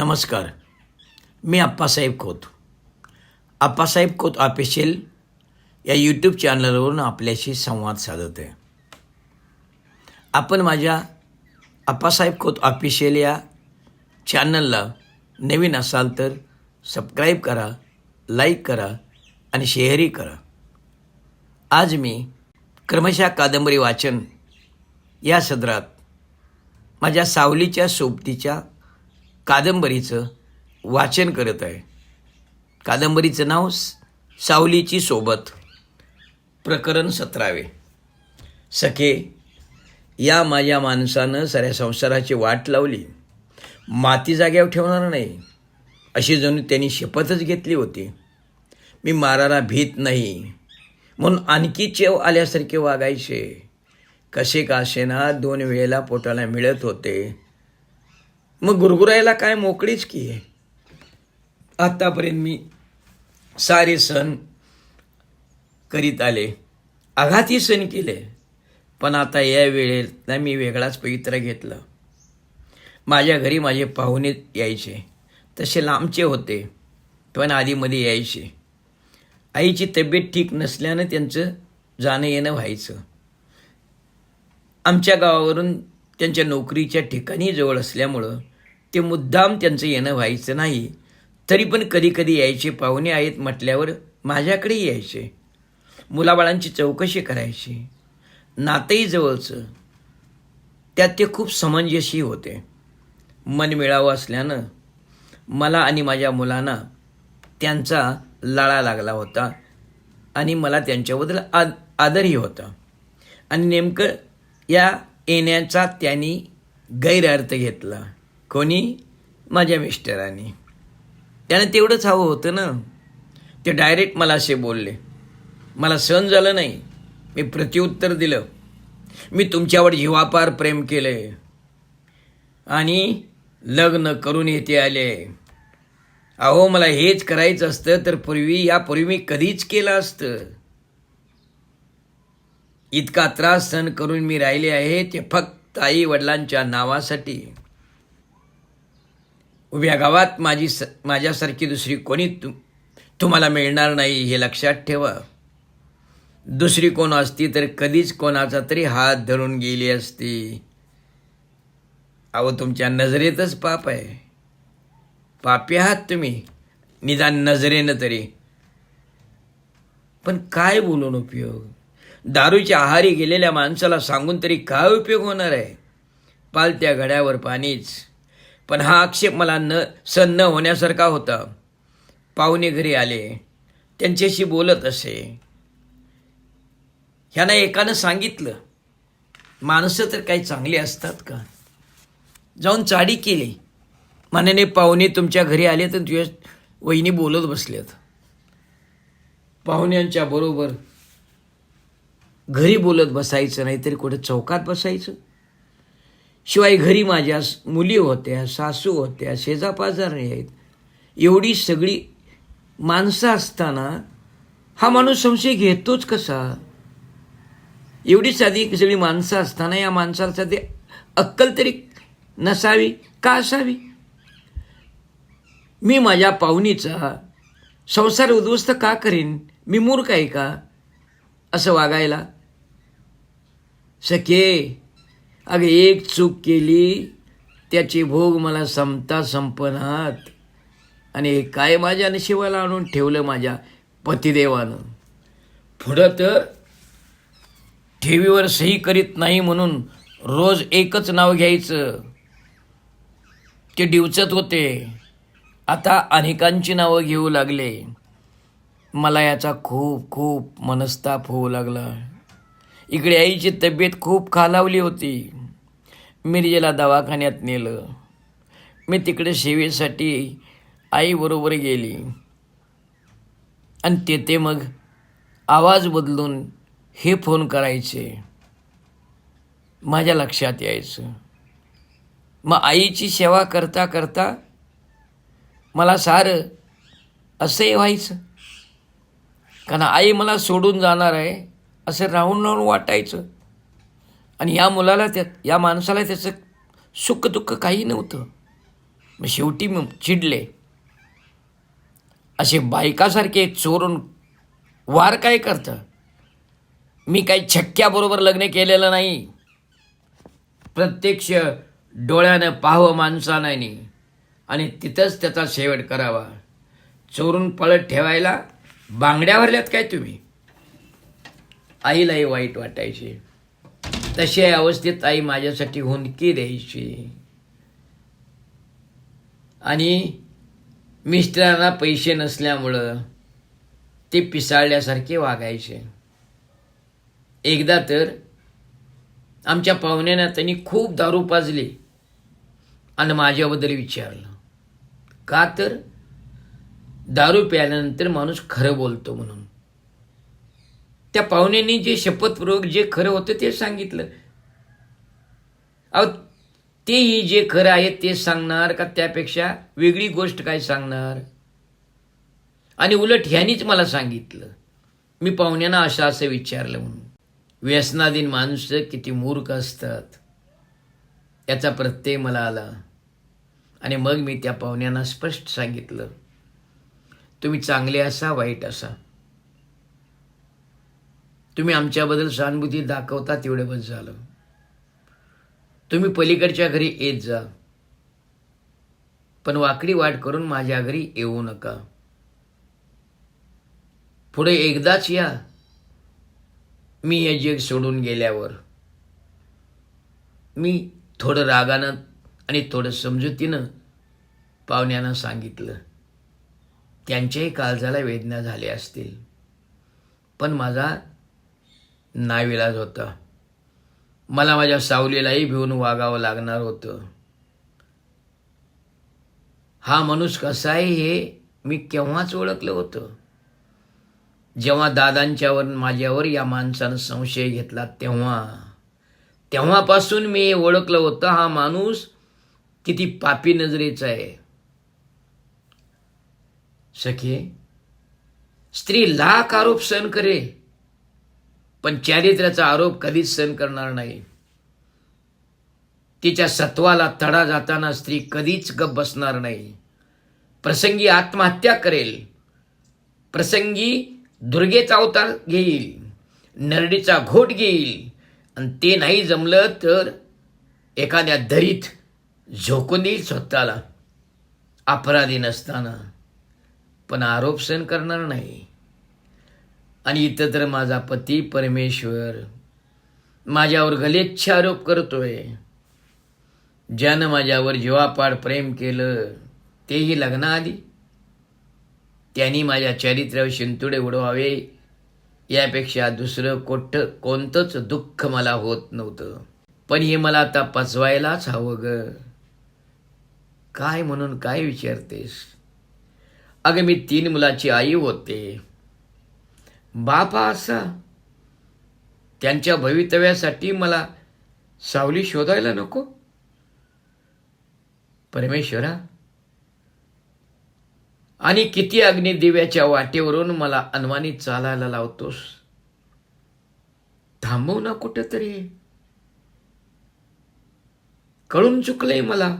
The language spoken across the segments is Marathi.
नमस्कार मी आप्पासाहेब खोत. आप्पासाहेब खोत ऑफिशियल या यूट्यूब चॅनलवरून आपल्याशी संवाद साधत आहे आपण माझ्या आप्पासाहेब खोत ऑफिशियल या चॅनलला नवीन असाल तर सबस्क्राईब करा लाईक करा आणि शेअरही करा. आज मी क्रमशः कादंबरी वाचन या सदरात माझ्या सावलीच्या सोबतीच्या कादंबरीचं वाचन करत आहे. कादंबरीचं नाव स- सावलीची सोबत. प्रकरण सतरावे. सखे या माझ्या माणसानं साऱ्या संसाराची वाट लावली. माती जाग्यावर ठेवणार नाही. अशी जणू त्यांनी शपथच घेतली होती. मी मारायला भीत नाही. म्हणून आणखी चेव आल्यासारखे वागायचे. कसे का असेना दोन वेळेला पोटाला मिळत होते. मग गुरगुरायला काय मोकळीच की आहे आत्तापर्यंत मी सारे सण करीत आले. आघातही सण केले. पण आता या वेळेला मी वेगळाच पवित्र घेतलं. माझ्या घरी माझे पाहुणे यायचे. तसे लांबचे होते पण आधीमध्ये यायचे. आईची तब्येत ठीक नसल्यानं त्यांचं जाणं येणं व्हायचं. आमच्या गावावरून त्यांच्या नोकरीच्या ठिकाणी जवळ असल्यामुळं ते मुद्दाम त्यांचं येणं व्हायचं नाही. तरी पण कधीकधी यायचे पाहुणे आहेत म्हटल्यावर माझ्याकडेही यायचे. मुलाबाळांची चौकशी करायची. नातही जवळचं. त्यात ते खूप समंजसी होते. मन मिळावं असल्यानं मला आणि माझ्या मुलांना त्यांचा लळा लागला होता आणि मला त्यांच्याबद्दल आद आदरही होता. आणि नेमकं या येण्याचा त्यांनी गैरअर्थ घेतला. कोणी? माझ्या मिस्टरांनी. त्यानं तेवढंच हवं होतं ना. ते डायरेक्ट मला असे बोलले. मला सहन झालं नाही. मी प्रत्युत्तर दिलं. मी तुमच्यावर जीवापार प्रेम केले. आणि लग्न करून येथे आले. अहो मला हेच करायचं असतं तर पूर्वी यापूर्वी मी कधीच केलं असतं. इतका त्रास सहन करून मी राहिले आहे ते फक्त आई वडिलांच्या नावासाठी. उभ्या गावात माझी स माझ्यासारखी दुसरी कोणी तु तुम्हाला मिळणार नाही हे लक्षात ठेवा. दुसरी कोण असती तर कधीच कोणाचा तरी हात धरून गेली असती. अहो तुमच्या नजरेतच पाप आहे. पापी आहात तुम्ही निदान नजरेनं तरी. पण काय बोलून उपयोग? दारूच्या आहारी गेलेल्या माणसाला सांगून तरी काय उपयोग होणार आहे? पालत्या घड्यावर पाणीच. पण हा आक्षेप मला न सण न होण्यासारखा होता. पाहुणे घरी आले. त्यांच्याशी बोलत असे. ह्यानं एकानं सांगितलं माणसं तर काही चांगली असतात का? जाऊन चाडी केली. मान्याने पाहुणे तुमच्या घरी आले तर तुझ्या वहिनी बोलत बसल्यात पाहुण्यांच्या बरोबर घरी बोलत बसायचं नाही तरी कुठे चौकात बसायचं. शिवाय घरी माझ्या मुली होत्या सासू होत्या शेजापाजारी आहेत. एवढी सगळी माणसं असताना हा माणूस संशय घेतोच कसा? एवढी साधी सगळी माणसं असताना या माणसाला साधी अक्कल तरी नसावी का असावी? मी माझ्या पाहुणीचा संसार उद्ध्वस्त का करीन? मी मूर्ख आहे का? असं वागायला सखे अगं एक चूक केली त्याची भोग मला संपता संपनात. आणि हे काय माझ्या नशिबाला आणून ठेवलं माझ्या पतिदेवानं? पुढं तर ठेवीवर सही करीत नाही म्हणून रोज एकच नाव घ्यायचं. ते डिवचत होते. आता अनेकांची नावं घेऊ लागले. मला याचा खूप खूप मनस्ताप होऊ लागला. इकडे आईची तब्येत खूप खालावली होती. मिरजेला दवाखान्यात नेलं. मी तिकडे सेवेसाठी आईबरोबर गेली. आणि तेथे मग आवाज बदलून हे फोन करायचे. माझ्या लक्षात यायचं. मग आईची सेवा करता करता मला सारं असंही व्हायचं. कारण आई मला सोडून जाणार आहे. असं राहून राहून वाटायचं. आणि या मुलाला त्या या माणसाला त्याचं सुख दुःख काही नव्हतं. मग शेवटी मग चिडले. असे बायकासारखे चोरून वार काय करतं? मी काही छक्क्याबरोबर लग्न केलेलं नाही. प्रत्यक्ष डोळ्यानं पाहावं माणसाने. आणि तिथंच त्याचा शेवट करावा. चोरून पळत ठेवायला बांगड्या भरल्यात काय तुम्ही? आईलाही वाईट वाटायची. तशा अवस्थेत आई माझ्यासाठी हुंदकी द्यायची. आणि मिस्टरांना पैसे नसल्यामुळं ते पिसाळल्यासारखे वागायचे. एकदा तर आमच्या पाहुण्यानं त्यांनी खूप दारू पाजली आणि माझ्याबद्दल विचारलं. का तर? दारू प्यायल्यानंतर माणूस खरं बोलतो म्हणून. त्या पाहुण्यांनी जे शपथपूर्वक जे खरं होतं ते सांगितलं. अहो तेही जे खरं आहे ते सांगणार का त्यापेक्षा वेगळी गोष्ट काय सांगणार? आणि उलट ह्यानीच मला सांगितलं. मी पाहुण्यांना असं असं विचारलं म्हणून. व्यसनाधीन माणसं किती मूर्ख असतात. याचा प्रत्यय मला आला. आणि मग मी त्या पाहुण्यांना स्पष्ट सांगितलं. तुम्ही चांगले असा वाईट असा. तुम्ही आमच्याबद्दल सहानुभूती दाखवता तेवढे बस झालं. तुम्ही पलीकडच्या घरी येत जा. पण वाकडी वाट करून माझ्या घरी येऊ नका. पुढे एकदाच या. मी हे जग सोडून गेल्यावर. मी थोडं रागानं आणि थोडं समजुतीनं पाहुण्यांना सांगितलं. त्यांच्याही काळजाला वेदना झाल्या असतील. पण माझा नाविलाज होता. मला माझ्या सावलीलाही भिवून वागावं लागणार होतं. हा माणूस कसा आहे हे मी केव्हाच ओळखलं होतं? जेव्हा दादांच्यावर माझ्यावर या माणसानं संशय घेतला तेव्हा तेव्हापासून मी ओळखलं होतं हा माणूस किती पापी नजरेचा आहे. सखे स्त्री लाख आरोप सहन करे. पण चारित्र्याचा आरोप कधीच सहन करणार नाही. तिच्या सत्वाला तडा जाताना स्त्री कधीच गप बसणार नाही. प्रसंगी आत्महत्या करेल. प्रसंगी दुर्गेचा अवतार घेईल. नरडीचा घोट घेईल. आणि ते नाही जमलं तर एखाद्या दरीत झोकून देईल स्वतःला. अपराधी नसताना. पण आरोप सहन करणार नाही. आणि इथं तर माझा पती परमेश्वर. माझ्यावर गलेच्छ आरोप करतोय. ज्यानं माझ्यावर जीवापाड प्रेम केलं तेही लग्नाआधी. त्यांनी माझ्या चारित्र्यावर शिंतुडे उडवावे. यापेक्षा दुसरं कोठ कोणतंच दुःख मला होत नव्हतं. पण हे मला आता पचवायलाच हवं ग. काय म्हणून काय विचारतेस? अगं मी तीन मुलाची आई होते. बापा असा. त्यांच्या भवितव्यासाठी मला सावली शोधायला नको. परमेश्वरा आणि किती अग्निदिव्याच्या वाटेवरून मला अनवानी चालायला लावतोस? थांबव ना कुठंतरी. कळून चुकलंय मला.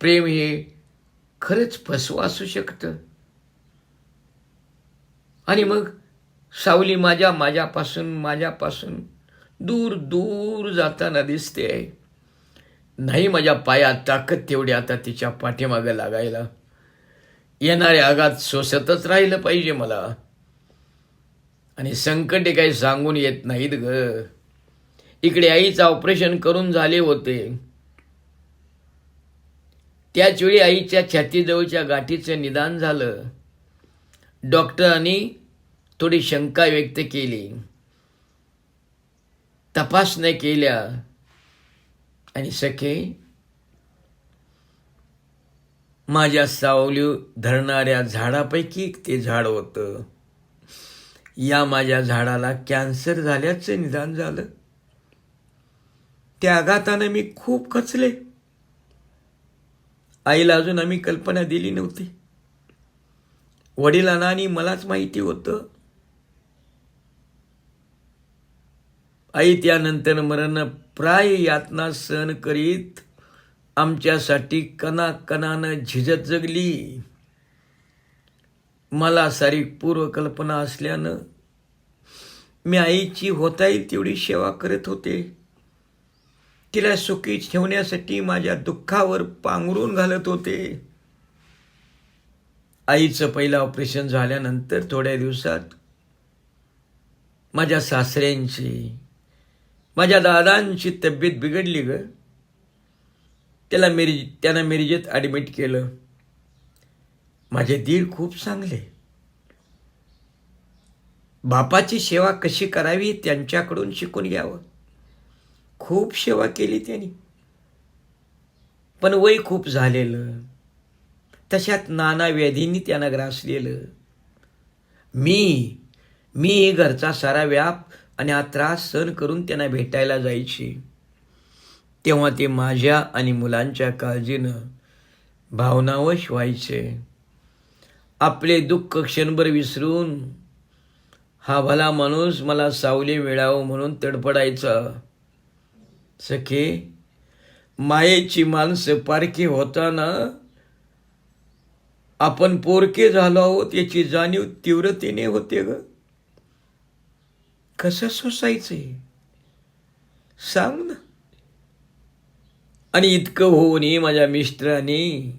प्रेम हे खरंच फसवं असू शकतं. आणि मग सावली माझ्या माझ्यापासून माझ्यापासून दूर दूर जाताना दिसते. नाही माझ्या पायात ताकद तेवढी आता तिच्या पाठीमागं लागायला. येणाऱ्या आगात सोसतच राहिलं पाहिजे मला. आणि संकटे काही सांगून येत नाहीत ग. इकडे आईचं ऑपरेशन करून झाले होते. त्याच वेळी आईच्या छातीजवळच्या गाठीचं निदान झालं. डॉक्टरांनी थोडी शंका व्यक्त केली. तपासण्या केल्या. आणि सखे माझ्या सावली धरणाऱ्या झाडापैकी ते झाड होतं. या माझ्या झाडाला कॅन्सर झाल्याचं निदान झालं. त्या आघातानं मी खूप खचले. आईला अजून आम्ही कल्पना दिली नव्हती. वडिलांना आणि मलाच माहिती होतं. आई त्यानंतर मरण प्राय यातना सहन करीत आमच्यासाठी कणाकणानं झिजत जगली. मला सारी पूर्वकल्पना असल्यानं मी आईची होता येईल तेवढी सेवा करत होते. तिला सुखी ठेवण्यासाठी माझ्या दुःखावर पांघरून घालत होते. आईचं पहिलं ऑपरेशन झाल्यानंतर थोड्या दिवसात माझ्या सासऱ्यांची माझ्या दादांची तब्येत बिघडली ग. त्याला मेरी त्यांना मिरजेत ॲडमिट केलं. माझे दीड खूप चांगले. बापाची सेवा कशी करावी त्यांच्याकडून शिकून घ्यावं. खूप सेवा केली त्यांनी. पण वय खूप झालेलं. तशात नाना व्याधींनी त्यांना ग्रासलेलं मी मी घरचा सारा व्याप आणि हा त्रास सहन करून त्यांना भेटायला जायची. तेव्हा ते माझ्या आणि मुलांच्या काळजीनं भावनावश व्हायचे. आपले दुःख क्षणभर विसरून हा भला माणूस मला सावली मिळावं म्हणून तडपडायचा सखे मायेची माणसं पारखी होताना आपण पोरके झालो आहोत याची जाणीव तीव्रतेने होते ग. कसं सोसायचंय? सांग ना. आणि इतकं होऊनही माझ्या मिस्टरांनी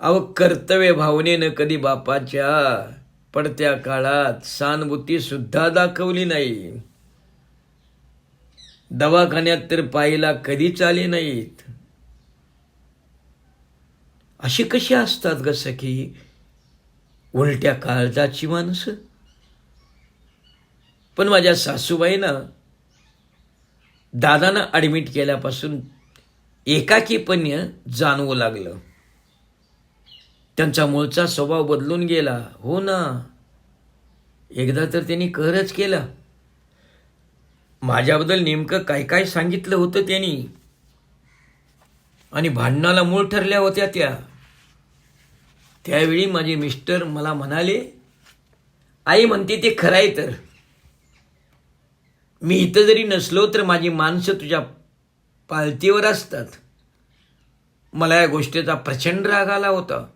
अव कर्तव्य भावनेनं कधी बापाच्या पडत्या काळात सहानुभूती सुद्धा दाखवली नाही. दवाखान्यात तर पाहिला कधीच आले नाहीत. अशी कशी असतात ग सखी? उलट्या काळजाची माणसं? पण माझ्या सासूबाईनं दादानं ॲडमिट केल्यापासून एकाकीपण्य जाणवू लागलं. त्यांचा मूळचा स्वभाव बदलून गेला. हो ना. एकदा तर त्यांनी करच केला. माझ्याबद्दल नेमकं काय काय सांगितलं होतं त्यांनी? आणि भांडणाला मूळ ठरल्या होत्या त्या. त्यावेळी माझे मिस्टर मला म्हणाले आई म्हणते ते खरं आहे तर. मी इथं जरी नसलो तर माझी माणसं तुझ्या पालतीवर असतात. मला या गोष्टीचा प्रचंड राग आला होता.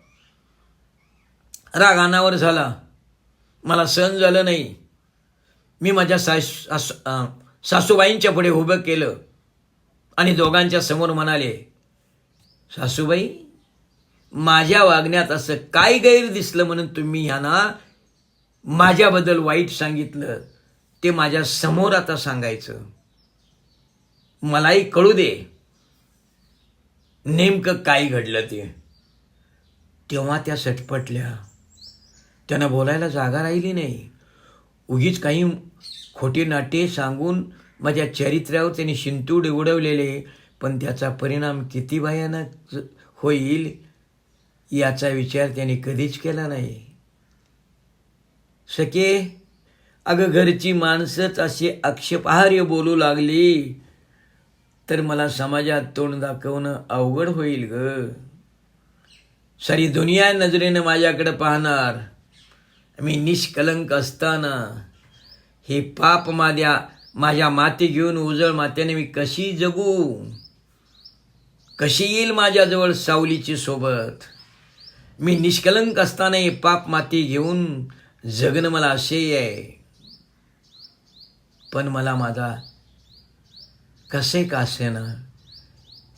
राग अनावर झाला. मला सहन झालं नाही. मी माझ्या सास सास- सासूबाईंच्या पुढे उभं केलं आणि दोघांच्या समोर म्हणाले सासूबाई माझ्या वागण्यात असं काय गैर दिसलं म्हणून तुम्ही ह्यांना माझ्याबद्दल वाईट सांगितलं ते माझ्यासमोर आता सांगायचं. मलाही कळू दे. नेमकं काय घडलं ते? तेव्हा त्या सटपटल्या. त्यांना बोलायला जागा राहिली नाही. उगीच काही खोटी नाटे सांगून माझ्या चरित्र्यावर त्यांनी शिंतूड उडवलेले पण त्याचा परिणाम किती भयानक होईल याचा विचार त्यांनी कधीच केला नाही. सके अगं घरची माणसंच अशी आक्षेपार्ह बोलू लागली तर मला समाजात तोंड दाखवणं अवघड होईल ग. सारी दुनिया नजरेनं माझ्याकडे पाहणार. मी निष्कलंक असताना हे पाप माझ्या माझ्या माती घेऊन उजळ मात्याने मी कशी जगू? कशी येईल माझ्याजवळ सावलीची सोबत? मी निष्कलंक असतानाही पाप माती घेऊन जगणं मला असेही आहे. पण मला माझा कसे का असेना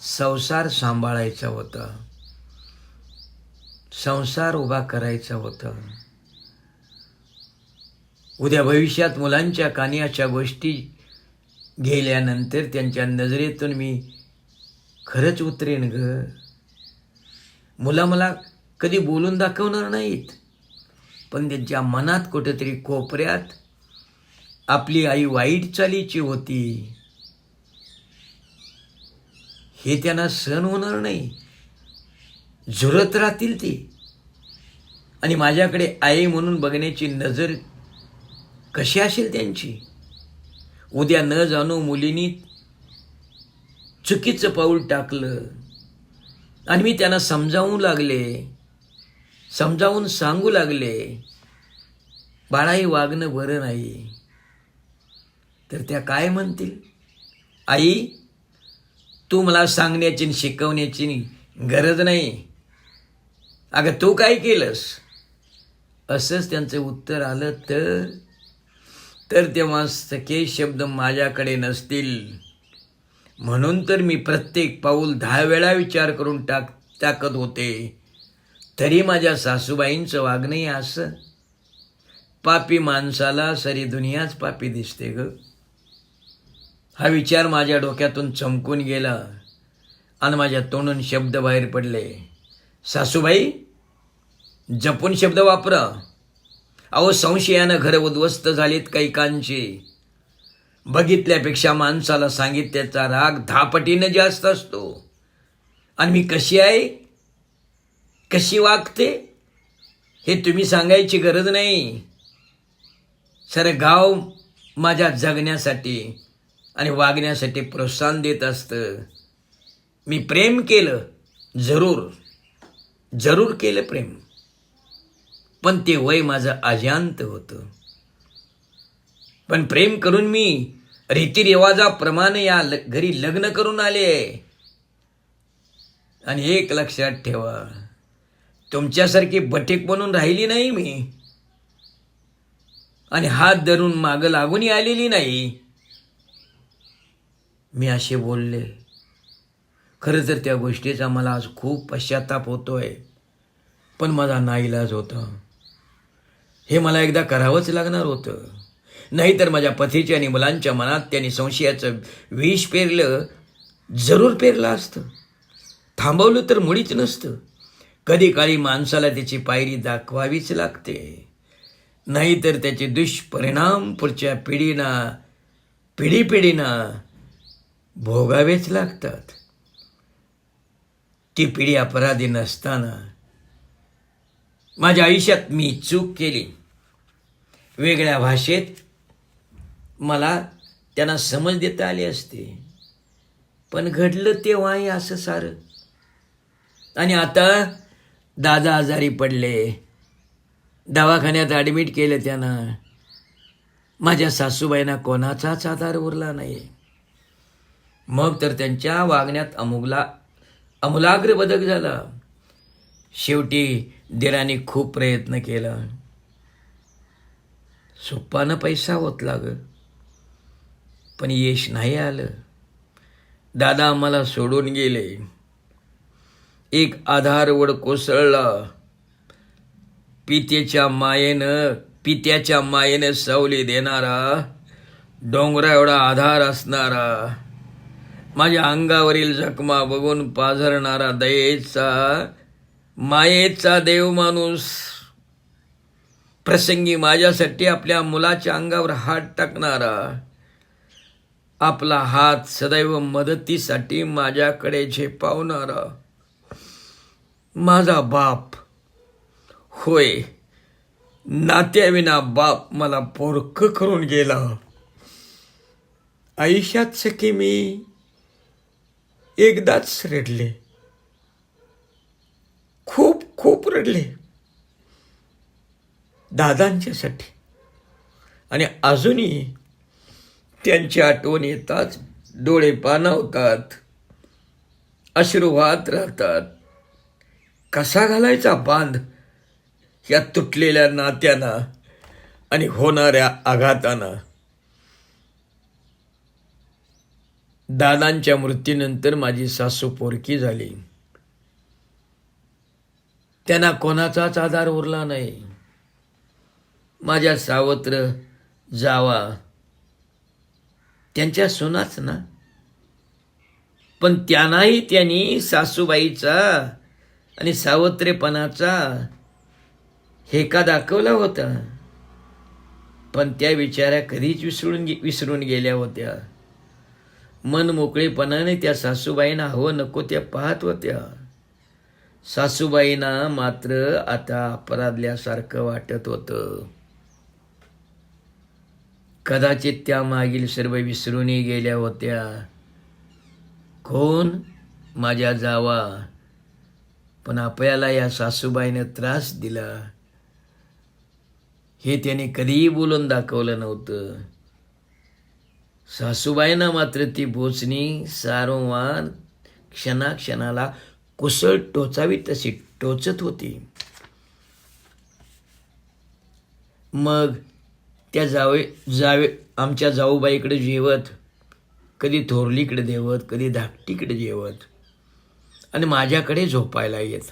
संसार सांभाळायचा होता. संसार उभा करायचा होता. उद्या भविष्यात मुलांच्या कानियाच्या गोष्टी गेल्यानंतर त्यांच्या नजरेतून मी खरंच उतरेन ग. मुलं मला कधी बोलून दाखवणार नाहीत. पण त्यांच्या मनात कुठेतरी कोपऱ्यात आपली आई वाईट चालीची होती. हे त्यांना सहन होणार नाही. झुरत राहतील ती. आणि माझ्याकडे आई म्हणून बघण्याची नजर कशी असेल त्यांची? उद्या न जाणू मुलींनी चुकीचं पाऊल टाकलं. आणि मी त्यांना समजावू लागले. समजावून सांगू लागले बाळाही वागणं बरं नाही. तर त्या काय म्हणतील? आई तू मला सांगण्याची आणि शिकवण्याची गरज नाही. अगं तू काय केलंस? असंच त्यांचं उत्तर आलं तर तर तेव्हा सखे शब्द माझ्याकडे नसतील. म्हणून तर मी प्रत्येक पाऊल दहा वेळा विचार करून टाक टाकत होते. तरी माझ्या सासूबाईंचं वागणंही असं. पापी माणसाला सरी दुनियाच पापी दिसते ग. हा विचार माझ्या डोक्यातून चमकून गेला आणि माझ्या तोंडून शब्द बाहेर पडले. सासूबाई जपून शब्द वापरा. अहो संशयानं घरं उद्ध्वस्त झालीत कैकांची. बघितल्यापेक्षा माणसाला सांगितल्याचा राग धापटीनं जास्त असतो. आणि मी कशी आहे? कशी वागते हे तुम्ही सांगायची गरज नाही. सर गाव माझ्या जगण्यासाठी आणि वागण्यासाठी प्रोत्साहन देत असतं. मी प्रेम केलं जरूर जरूर केलं प्रेम. पण ते वय माझं अजांत होतं. पण प्रेम करून मी रीतिरिवाजाप्रमाणे या घरी लग्न करून आले. आणि एक लक्षात ठेवा तुमच्यासारखी बटेक बनून राहिली नाही मी. आणि हात धरून मागं लागूनही आलेली नाही. मी असे बोलले. खरं तर त्या गोष्टीचा मला आज खूप पश्चाताप होतोय पण माझा नाईलाज होता. हे मला एकदा करावंच लागणार होतं. नाहीतर माझ्या पतीच्या आणि मुलांच्या मनात त्यांनी संशयाचं विष पेरलं जरूर पेरलं असतं. थांबवलं तर मुळीच नसतं. कधी काळी माणसाला त्याची पायरी दाखवावीच लागते. नाहीतर त्याचे दुष्परिणाम पुढच्या पिढीना पिढी पिढीना भोगावेच लागतात. ती पिढी अपराधी नसताना माझ्या आयुष्यात मी चूक केली. वेगळ्या भाषेत मला त्यांना समज देता आली असते. पण घडलं तेव्हाही असं सारं. आणि आता दादा आजारी पडले. दवाखान्यात ॲडमिट केलं त्यानं. माझ्या सासूबाईंना कोणाचाच आधार उरला नाही. मग तर त्यांच्या वागण्यात अमुगला अमूलाग्र बदल झाला. शेवटी दिराने खूप प्रयत्न केला. सोप्पानं पैसा होत लाग पण यश नाही आलं. दादा आम्हाला सोडून गेले. एक आधारवड कोसळला. पितेच्या मायेनं पित्याच्या मायेनं सावली देणारा डोंगरा एवढा आधार असणारा. माझ्या अंगावरील जखमा बघून पाझरणारा दयेचा मायेचा देव माणूस. प्रसंगी माझ्यासाठी आपल्या मुलाच्या अंगावर हात टाकणारा. आपला हात सदैव मदतीसाठी माझ्याकडे झेपावणारा. माझा बाप. होय. नात्याविना बाप मला पोरक करून गेला. आयुष्यात सखी मी एकदाच रडले. खूप खूप रडले. दादांच्यासाठी. आणि अजूनही त्यांची आठवण येताच डोळे पाणावतात आशीर्वाद राहतात. कसा घालायचा बांध? या तुटलेल्या नात्यांना आणि होणाऱ्या आघातांना. दादांच्या मृत्यूनंतर माझी सासू पोरकी झाली. त्यांना कोणाचाच आधार उरला नाही. माझ्या सावत्र जावा. त्यांच्या सुनाच ना. पण त्यांनाही त्यांनी सासूबाईचा आणि सावत्रेपणाचा हेका दाखवला होता. पण त्या विचारा कधीच विसरून गे विसरून गेल्या होत्या. मन मोकळेपणाने त्या सासूबाईंना हवं नको त्या पाहत होत्या. सासूबाईंना मात्र आता अपराधल्यासारखं वाटत होतं. कदाचित त्या मागील सर्व विसरूनही गेल्या होत्या. कोण? माझ्या जावा. पण आपल्याला या सासूबाईनं त्रास दिला. हे त्याने कधीही बोलून दाखवलं नव्हतं. सासूबाईंना मात्र ती बोचणी सारोवार क्षणाक्षणाला कुसळ टोचावी तशी टोचत होती. मग त्या जावे जावे आमच्या जाऊबाईकडे जेवत कधी थोरलीकडे देवत कधी धाकटीकडे जेवत. आणि माझ्याकडे झोपायला येत.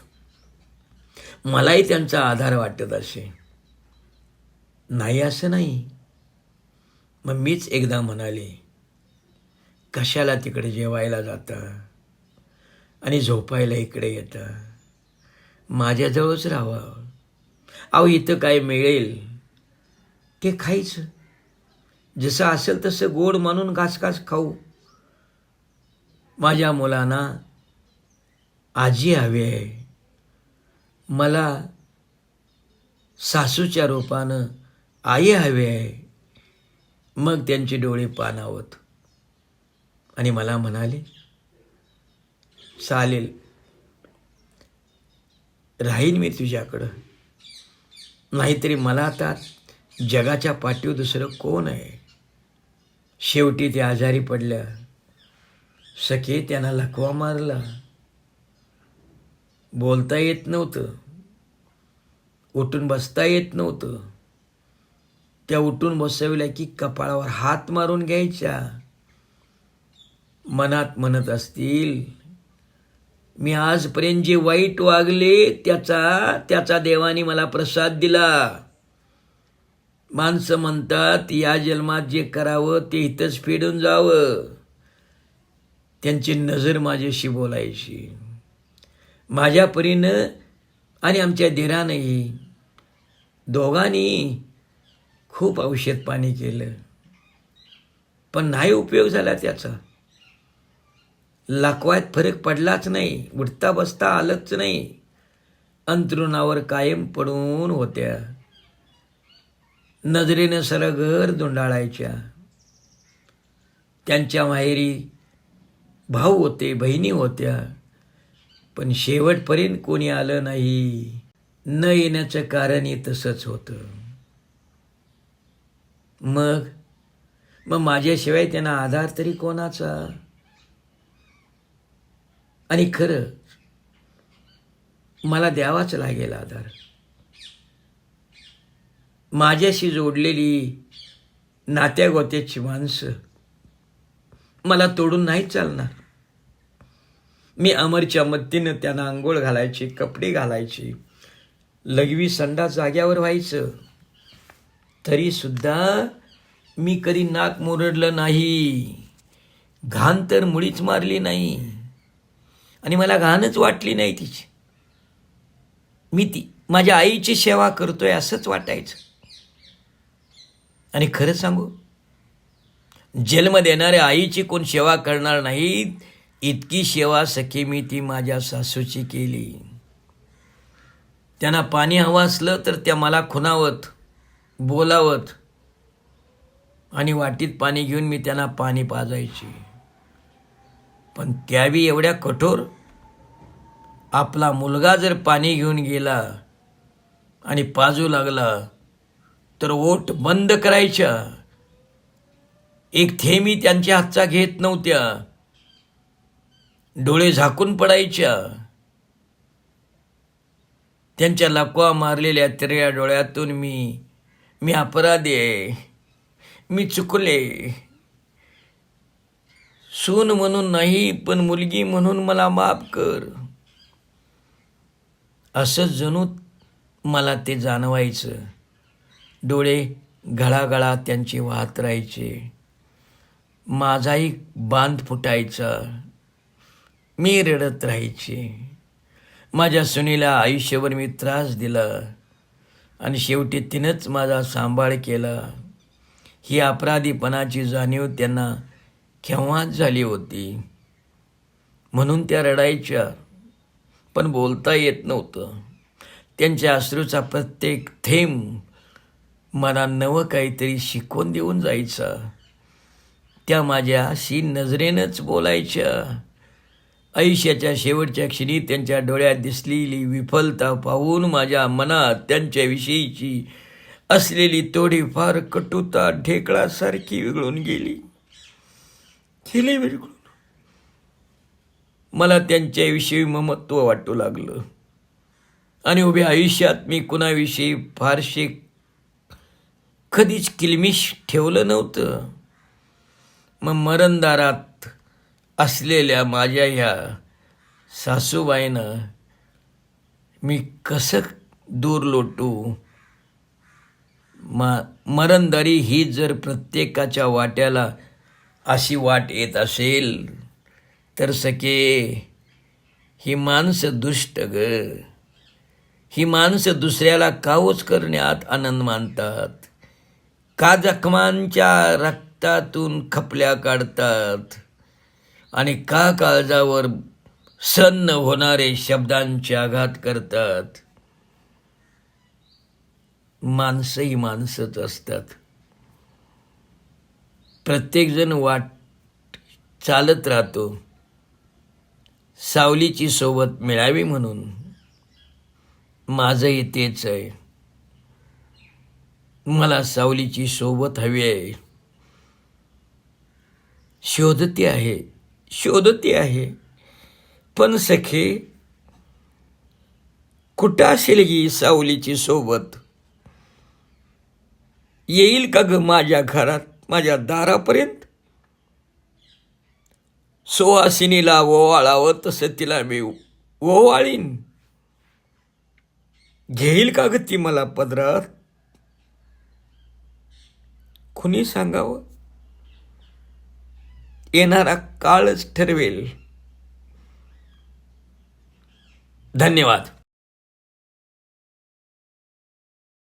मलाही त्यांचा आधार वाटत असे. नाही असं नाही. मग मीच एकदा म्हणाले कशाला तिकडे जेवायला जातं? आणि झोपायला इकडे येतं? माझ्याजवळच राहावं. अहो इथं काय मिळेल? ते खायचं जसं असेल तसं गोड म्हणून घास घास खाऊ. माझ्या मुलांना आजी हवी आहे. मला सासूच्या रूपानं आई हवी आहे. मग त्यांचे डोळे पानावत. आणि मला म्हणाले चालेल. राहीन मी तुझ्याकडं. नाहीतरी मला आता जगाच्या पाठीवर दुसरं कोण आहे? शेवटी ते आजारी पडल्या. सखे त्यांना लकवा मारला. बोलता येत नव्हतं. उठून बसता येत नव्हतं. त्या उठून बसवल्या की कपाळावर हात मारून घ्यायच्या. मनात म्हणत असतील मी आजपर्यंत जे वाईट वागले त्याचा त्याचा देवाने मला प्रसाद दिला. माणसं म्हणतात या जन्मात जे करावं ते इथंच फेडून जावं. त्यांची नजर माझ्याशी बोलायची. माझ्या परीनं आणि आमच्या धीरानंही दोघांनी खूप औषध पाणी केलं. पण नाही उपयोग झाला त्याचा. लाकवात फरक पडलाच नाही उठता बसता आलंच नाही. अंतरुणावर कायम पडून होत्या. नजरेनं सरळ घर दोंडाळायच्या त्यांच्या माहेरी भाऊ होते बहिणी होत्या. पण शेवटपर्यंत कोणी आलं नाही. न येण्याचं कारणही तसंच होतं. मग? मग माझ्याशिवाय त्यांना आधार तरी कोणाचा? आणि खरं मला द्यावाच लागेल आधार. माझ्याशी जोडलेली नात्यागोत्याची माणसं मला तोडून नाही चालणार. मी अमरच्या मदतीनं त्यांना आंघोळ घालायची कपडे घालायची लघवी संडा जाग्यावर व्हायचं. तरी सुद्धा मी कधी नाक मुरडलं नाही. घाण तर मुळीच मारली नाही. आणि मला घाणच वाटली नाही तिची. मी ती माझ्या आईची सेवा करतोय असंच वाटायचं. आणि खरं सांगू जन्म देणाऱ्या आईची कोण सेवा करणार नाही इतकी सेवा सखी मी ती माझ्या सासूची केली. त्यांना पाणी हवं असलं तर त्या मला खुणावत बोलावत आणि वाटीत पाणी घेऊन मी त्यांना पाणी पाजायची. पण त्यावेळी एवढ्या कठोर. आपला मुलगा जर पाणी घेऊन गेला आणि पाजू लागला तर ओट बंद करायच्या. एक थेमी त्यांच्या हातचा घेत नव्हत्या. डोळे झाकून पडायच्या. त्यांच्या लकवा मारलेल्या तिरया डोळ्यातून मी मी अपराधी आहे. मी चुकले. सून म्हणून नाही पण मुलगी म्हणून मला माफ कर. असं जणू मला ते जाणवायचं. डोळे गळागळा त्यांचे वाहत राहायचे. माझाही बांध फुटायचा. मी रडत राहायचे. माझ्या सुनीला आयुष्यभर मी त्रास दिला आणि शेवटी तिनंच माझा सांभाळ केला. ही अपराधीपणाची जाणीव त्यांना केव्हाच झाली होती. म्हणून त्या रडायच्या पण बोलता येत नव्हतं. त्यांच्या अश्रूचा प्रत्येक थेंब मला नवं काहीतरी शिकवून देऊन जायचा. त्या माझ्या शी नजरेनंच बोलायच्या. आयुष्याच्या शेवटच्या क्षणी त्यांच्या डोळ्यात दिसलेली विफलता पाहून माझ्या मनात त्यांच्याविषयीची असलेली थोडीफार कटुता ढेकळासारखी विघळून गेली. केले बिलकुल मला त्यांच्याविषयी ममत्व वाटू लागलं. आणि उभ्या आयुष्यात मी कुणाविषयी फारसे कधीच किलमिश ठेवलं नव्हतं. मग मरणदारात असलेल्या माझ्या ह्या सासूबाईनं मी कसं दूर लोटू? मा मरणदारी ही जर प्रत्येकाच्या वाट्याला अशी वाट येत असेल तर सके ही माणसं दुष्ट ग. ही माणसं दुसऱ्याला कावच करण्यात आनंद मानतात? का जखमांच्या रक्तातून खपल्या काढतात? आणि का काळजावर सन्न होणारे शब्दांचे आघात करतात? माणसंही माणसंच असतात. प्रत्येकजण वाट चालत राहतो. सावलीची सोबत मिळावी म्हणून. माझंही तेच आहे. मला सावलीची सोबत हवी आहे. शोधते आहे. शोधते आहे. पण सखे कुठं असेल ही सावलीची सोबत? येईल का ग माझ्या घरात माझ्या दारापर्यंत? सुवासिनीला ओवाळावं तसं तिला मी ओवाळीन. घेईल का ग ती मला पदरात? कुणी सांगावं? येणारा काळच ठरवेल. धन्यवाद.